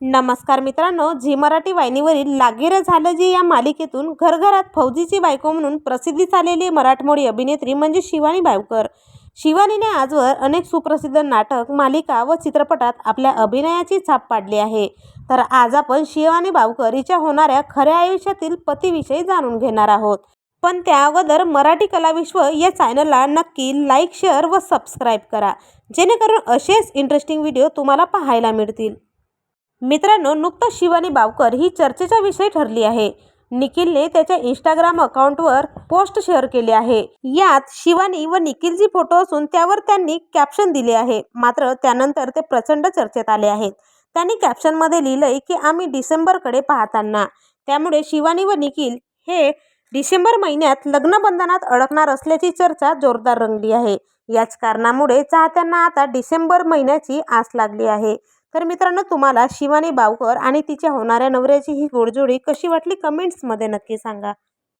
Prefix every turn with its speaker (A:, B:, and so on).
A: नमस्कार मित्रांनो झी मराठी वाहिनीवरील लागेर झालं जे या मालिकेतून घरघरात फौजीची बायको म्हणून प्रसिद्धी झालेली मराठमोळी अभिनेत्री म्हणजे शिवानी बावकर. शिवानीने आजवर अनेक सुप्रसिद्ध नाटक मालिका व चित्रपटात आपल्या अभिनयाची छाप पाडली आहे. तर आज आपण शिवानी बावकर हिच्या होणाऱ्या खऱ्या आयुष्यातील पतीविषयी जाणून घेणार आहोत. पण त्या अगोदर मराठी कलाविश्व या चॅनलला नक्की लाईक शेअर व सबस्क्राईब करा. जेणेकरून असेच इंटरेस्टिंग व्हिडिओ तुम्हाला पाहायला मिळतील. मित्रांनो नुकतंच शिवानी बावकर ही चर्चेचा विषय ठरली आहे. निखिलने त्याच्या इंस्टाग्राम अकाउंटवर पोस्ट शेअर केली आहे. यात शिवानी व निखिलची फोटो असून त्यावर त्यांनी कॅप्शन दिले आहे. मात्र त्यानंतर ते प्रचंड चर्चेत आले आहेत. त्यांनी कॅप्शनमध्ये लिहिलंय की आम्ही डिसेंबरकडे पाहताना. त्यामुळे शिवानी व निखिल हे डिसेंबर महिन्यात लग्नबंधनात अडकणार असल्याची चर्चा जोरदार रंगली आहे. याच कारणामुळे चाहत्यांना आता डिसेंबर महिन्याची आस लागली आहे. तर मित्रांनो तुम्हाला शिवानी बावकर आणि तिच्या होणाऱ्या नवऱ्याची ही गोडजोडी कशी वाटली? कमेंट्समध्ये नक्की सांगा.